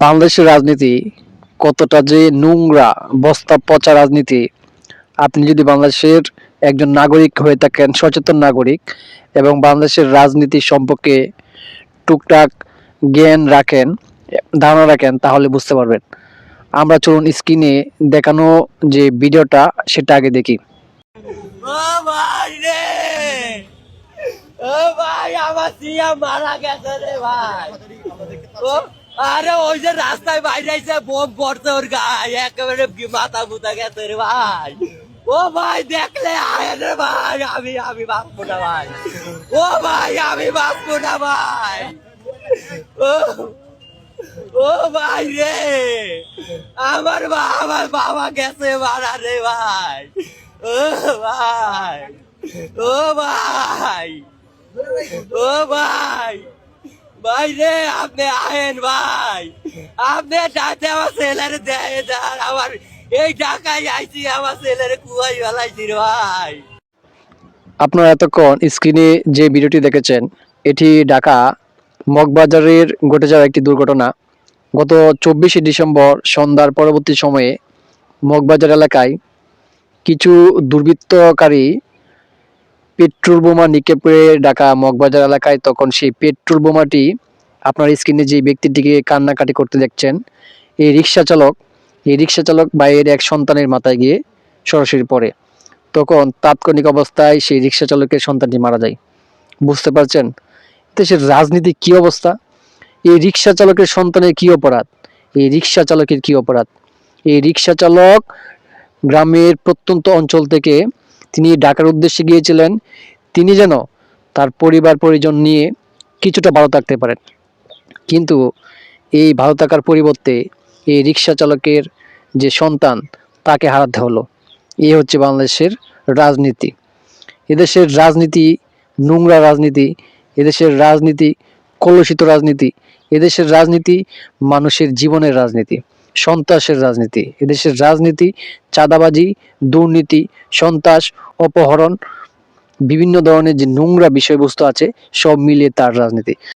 বাংলাদেশের রাজনীতি কতটা যে নোংরা, বস্তা পচা রাজনীতি। আপনি যদি বাংলাদেশের একজন নাগরিক হয়ে থাকেন, সচেতন নাগরিক, এবং বাংলাদেশের রাজনীতি সম্পর্কে টুকটাক জ্ঞান রাখেন, ধারণা রাখেন, তাহলে বুঝতে পারবেন। আমরা চলুন স্ক্রিনে দেখানো যে ভিডিওটা, সেটা আগে দেখি। ভাই আমার সিয়া মারা গেছে রে ভাই। আরে ওই যে রাস্তায় বাইরে এসে বোম পড়ছে ওর গায়ে, একেবারে মাথা মুতা গেছে রে ভাই। ও ভাই, দেখলে আয় রে ভাই, আমি আমি বাঁচবো না ভাই। ও ভাই, আমি বাঁচবো না ভাই। ও ও ভাই রে, আমার আমার বাবা গেছে মারা রে ভাই। ও ভাই ও ভাই ও ভাই। ভাই রে, আপনি আহেন ভাই। আপনি ডাকে আমার ছেলের দেয় আমার এই ঢাকায় আইছি, আমার ছেলের কুয়াই ভাই। আপনারা এতক্ষণ স্ক্রিনে যে ভিডিওটি দেখেছেন, এটি ঢাকা মগবাজারের ঘটে যাওয়া একটি দুর্ঘটনা। গত চব্বিশে ডিসেম্বর সন্ধ্যার পরবর্তী সময়ে মগবাজার এলাকায় কিছু দুর্বৃত্তকারী পেট্রোল বোমা নিক্ষেপ ঢাকা মগবাজার এলাকায় তখন সেই পেট্রোল বোমাটি আপনার স্ক্রিনে যে ব্যক্তিটিকে কান্নাকাটি করতে দেখছেন, এই রিক্সা চালক, এই রিক্সা চালক বাইরের এক সন্তানের মাথায় গিয়ে সরাসরি পড়ে। তখন তাৎক্ষণিক অবস্থায় সেই রিক্সা চালকের সন্তানটি মারা যায়। বুঝতে পারছেন? দেশের রাজনীতি কি অবস্থা? এই রিক্সা চালকের সন্তানের কি অপরাধ? এই রিক্সা চালকের কি অপরাধ? এই রিক্সা চালক গ্রামের প্রত্যন্ত অঞ্চল থেকে তিনি ঢাকার উদ্দেশ্যে গিয়েছিলেন, তিনি যেন তার পরিবার পরিজন নিয়ে কিছুটা ভালো থাকতে পারেন। কিন্তু এই ভালো থাকার পরিবর্তে এই রিক্সা চালকের যে সন্তান, তাকে হারাতে হলো। এ হচ্ছে বাংলাদেশের রাজনীতি। এদেশের রাজনীতি, নোংরা রাজনীতি, এদেশের রাজনীতি, কলুষিত রাজনীতি, এদেশের রাজনীতি, মানুষের জীবনের রাজনীতি। সন্ত্রাসের রাজনীতি। এদেশের রাজনীতি, চাঁদাবাজি, দুর্নীতি, সন্ত্রাস, অপহরণ, বিভিন্ন ধরনের যে নোংরা বিষয়বস্তু আছে, সব মিলিয়ে তার রাজনীতি।